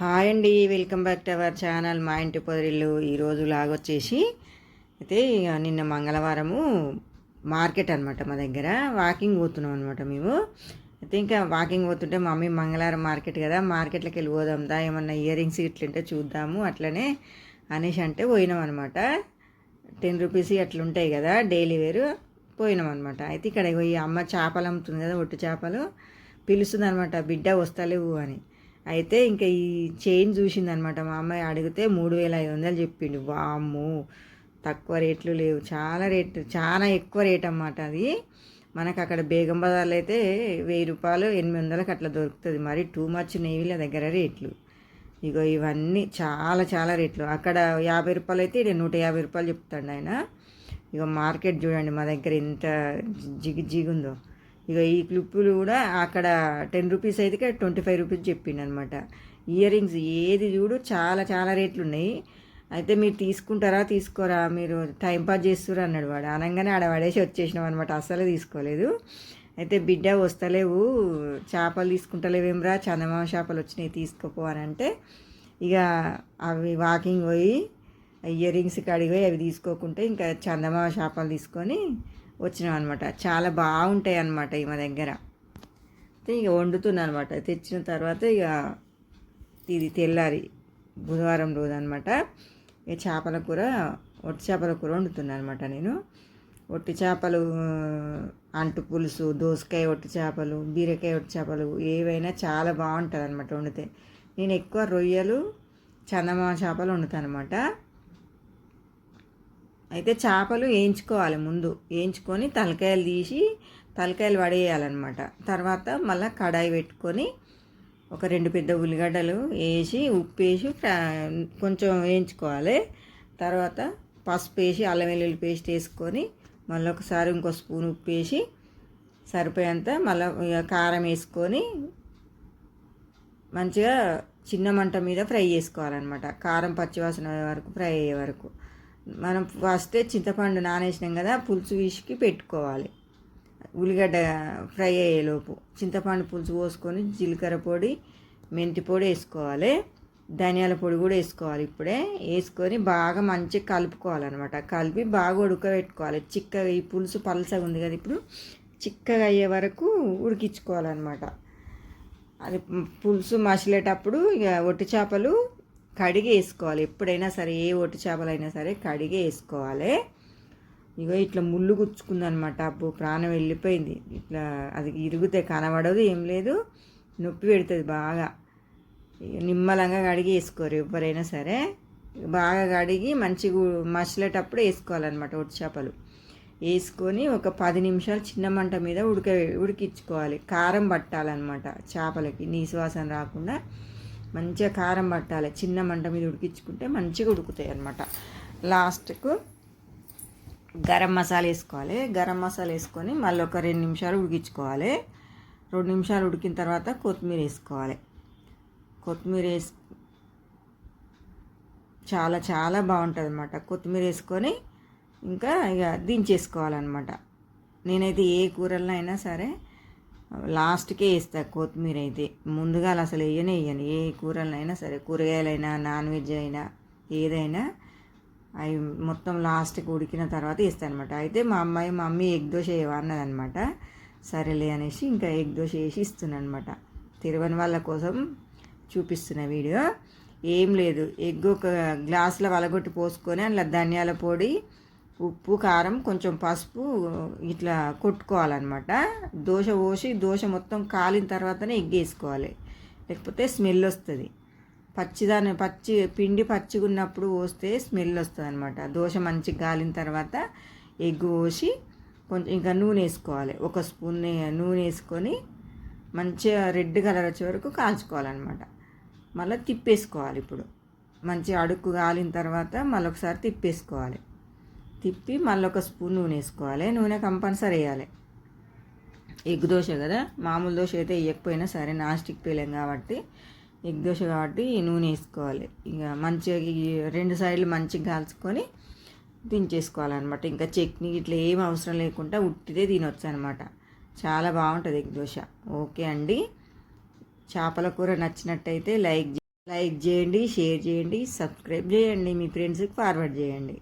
Hi అండి welcome back to our channel మా ఇంటి పొదరిల్లు ఈరోజు లాగొచ్చేసి అయితే ఇక నిన్న మంగళవారము మార్కెట్ అనమాట మా దగ్గర. వాకింగ్ పోతున్నాం అనమాట మేము. అయితే ఇంకా వాకింగ్ పోతుంటే మమ్మీ మంగళవారం మార్కెట్ కదా మార్కెట్లోకి వెళ్ళి పోదాందా ఏమన్నా ఇయర్ రింగ్స్ ఇట్లుంటే చూద్దాము అట్లనే అనేసి అంటే పోయినాం అనమాట టెన్ రూపీస్ అట్లుంటాయి కదా డైలీ వేరు పోయినాం అనమాట అయితే ఇక్కడ ఈ అమ్మ చేపలు అమ్ముతుంది కదా ఒట్టు చేపలు. పిలుస్తుంది అనమాట బిడ్డ వస్తలేవు అని. అయితే ఇంకా ఈ చైన్ చూసిందనమాట. మా అమ్మాయి అడిగితే మూడు వేల ఐదు వందలు చెప్పిండు. వాము తక్కువ రేట్లు లేవు. చాలా రేట్ చాలా ఎక్కువ రేట్ అన్నమాట అది. మనకు అక్కడ బేగం బజార్లో అయితే వెయ్యి రూపాయలు ఎనిమిది వందలకు అట్లా దొరుకుతుంది. మరి టూ మచ్ నెయ్యిల దగ్గర రేట్లు. ఇగో ఇవన్నీ చాలా చాలా రేట్లు. అక్కడ యాభై రూపాయలు అయితే ఇక్కడ నూట యాభై రూపాయలు చెప్తాడు ఆయన. ఇక మార్కెట్ చూడండి మా దగ్గర ఎంత జిగి జిగుందో. ఇక ఈ క్లిప్పులు కూడా అక్కడ టెన్ రూపీస్ అయితే ట్వంటీ ఫైవ్ రూపీస్ చెప్పిండనమాట. ఇయర్ రింగ్స్ ఏది చూడు చాలా చాలా రేట్లు ఉన్నాయి అయితే మీరు తీసుకుంటారా తీసుకోరా మీరు టైం పాస్ చేస్తురా అన్నాడు వాడు. అనగానే ఆడ పడేసి వచ్చేసినాం అనమాట అస్సలు తీసుకోలేదు. అయితే బిడ్డ వస్తలేవు. చేపలు తీసుకుంటలేవేమ్రా చందమామ చేపలు వచ్చినాయి తీసుకోపో అని అంటే ఇక అవి వాకింగ్ పోయి ఇయర్ రింగ్స్ కడిగి పోయి అవి తీసుకోకుంటే ఇంకా చందమామ చేపలు తీసుకొని వచ్చినాం అనమాట చాలా బాగుంటాయి అనమాట ఈ మా దగ్గర. అయితే ఇక వండుతున్నా అనమాట తెచ్చిన తర్వాత ఇక ఇది తెల్లారి బుధవారం రోజు అనమాట ఇక చేపల కూర ఒట్టి చేపల కూర వండుతున్నాను అనమాట నేను. ఒట్టి చేపలు అంటు పులుసు దోసకాయ ఒట్టి చేపలు బీరకాయ ఒట్టి చేపలు ఏవైనా చాలా బాగుంటుంది అనమాట వండితే. నేను ఎక్కువ రొయ్యలు చందమామ చేపలు వండుతాను అనమాట అయితే చేపలు వేయించుకోవాలి ముందు. వేయించుకొని తలకాయలు తీసి తలకాయలు పడేయాలన్నమాట తర్వాత మళ్ళీ కడాయి పెట్టుకొని ఒక రెండు పెద్ద ఉల్లిగడ్డలు వేసి ఉప్పు వేసి కొంచెం వేయించుకోవాలి. తర్వాత పసుపు వేసి అల్లం వెల్లుల్లి పేస్ట్ వేసుకొని మళ్ళీ ఒకసారి ఇంకో స్పూన్ ఉప్పు వేసి సరిపోయేంత మళ్ళీ కారం వేసుకొని మంచిగా చిన్న మంట మీద ఫ్రై చేసుకోవాలన్నమాట. కారం పచ్చివాసన వరకు ఫ్రై అయ్యే వరకు. మనం ఫస్ట్ చింతపండు నానేసినాం కదా పులుసు విసికి పెట్టుకోవాలి. ఉల్లిగడ్డ ఫ్రై అయ్యేలోపు చింతపండు పులుసు పోసుకొని జీలకర్ర పొడి మెంతి పొడి వేసుకోవాలి. ధనియాల పొడి కూడా వేసుకోవాలి ఇప్పుడే. వేసుకొని బాగా మంచిగా కలుపుకోవాలన్నమాట. కలిపి బాగా ఉడకబెట్టుకోవాలి. చిక్కగా ఈ పులుసు పలసగా ఉంది కదా ఇప్పుడు చిక్కగా అయ్యే వరకు ఉడికించుకోవాలన్నమాట. అది పులుసు మసిలేటప్పుడు ఇక ఒట్టి చేపలు కడిగి వేసుకోవాలి. ఎప్పుడైనా సరే ఏ ఒట్టి చేపలైనా సరే కడిగి వేసుకోవాలి. ఇగో ఇట్లా ముళ్ళు గుచ్చుకుందనమాట. అప్పు ప్రాణం వెళ్ళిపోయింది. ఇట్లా అది ఇరిగితే కనబడదు ఏం లేదు. నొప్పి పెడుతుంది బాగా. నిమ్మలంగా కడిగి వేసుకోరు ఎవరైనా సరే. బాగా కడిగి మంచిగా మసిలేటప్పుడు వేసుకోవాలన్నమాట ఒట్టి చేపలు. వేసుకొని ఒక పది నిమిషాలు చిన్న మంట మీద ఉడక ఉడికించుకోవాలి. కారం పట్టాలన్నమాట చేపలకి. నీసువాసన రాకుండా. మంచిగా కారం పట్టాలి. చిన్న మంట మీద ఉడికించుకుంటే మంచిగా ఉడుకుతాయి అనమాట లాస్ట్కు గరం మసాలా వేసుకోవాలి. గరం మసాలా వేసుకొని మళ్ళీ ఒక రెండు నిమిషాలు ఉడికించుకోవాలి. రెండు నిమిషాలు ఉడికిన తర్వాత కొత్తిమీర వేసుకోవాలి. కొత్తిమీర వేసి చాలా చాలా బాగుంటుంది అనమాట కొత్తిమీర వేసుకొని ఇంకా ఇక దించేసుకోవాలన్నమాట. నేనైతే ఏ కూరల్లో అయినా సరే లాస్ట్కే వేస్తా కొత్తిమీర అయితే. ముందుగా అసలు వేయనే వేయను ఏ కూరలైనా సరే కూరగాయలైనా నాన్ వెజ్ అయినా ఏదైనా అవి మొత్తం లాస్ట్కి ఉడికిన తర్వాత వేస్తాను అనమాట అయితే మా అమ్మాయి మా మమ్మీ ఎగ్ దోశ అన్నదనమాట సరేలే అనేసి ఇంకా ఎగ్ దోశ వేసి ఇస్తున్నాను అనమాట వాళ్ళ కోసం చూపిస్తున్న వీడియో. ఏం లేదు. ఎగ్ ఒక గ్లాసులో వలగొట్టి పోసుకొని అందులో ధనియాల పొడి ఉప్పు కారం కొంచెం పసుపు ఇట్లా కొట్టుకోవాలన్నమాట. దోశ పోసి దోశ మొత్తం కాలిన తర్వాతనే ఎగ్గేసుకోవాలి. లేకపోతే స్మెల్ వస్తుంది. పచ్చిదాని పచ్చి పిండి పచ్చిగా ఉన్నప్పుడు పోస్తే స్మెల్ వస్తుంది అనమాట దోశ మంచిగా గాలిన తర్వాత ఎగ్ పోసి కొంచెం ఇంకా నూనె వేసుకోవాలి. ఒక స్పూన్ నూనె వేసుకొని మంచిగా రెడ్ కలర్ వచ్చే వరకు కాల్చుకోవాలన్నమాట. మళ్ళీ తిప్పేసుకోవాలి ఇప్పుడు. మంచి అడుక్కు కాలిన తర్వాత మళ్ళీ ఒకసారి తిప్పేసుకోవాలి. తిప్పి మళ్ళీ ఒక స్పూన్ నూనె వేసుకోవాలి. నూనె కంపల్సరీ వేయాలి. ఎగ్ దోశ కదా? మామూలు దోశ అయితే వేయకపోయినా సరే నాస్టిక్ పేలేం కాబట్టి ఎగ్ దోశ కాబట్టి నూనె వేసుకోవాలి. ఇక మంచిగా రెండు సైడ్లు మంచిగా కాల్చుకొని దించేసుకోవాలన్నమాట. ఇంకా చట్నీ ఇట్లా ఏం అవసరం లేకుండా ఉట్టిదే తినొచ్చు అనమాట చాలా బాగుంటుంది ఎగ్ దోశ. ఓకే అండి. చేపల కూర నచ్చినట్టయితే లైక్ లైక్ చేయండి షేర్ చేయండి సబ్స్క్రైబ్ చేయండి మీ ఫ్రెండ్స్కి ఫార్వర్డ్ చేయండి.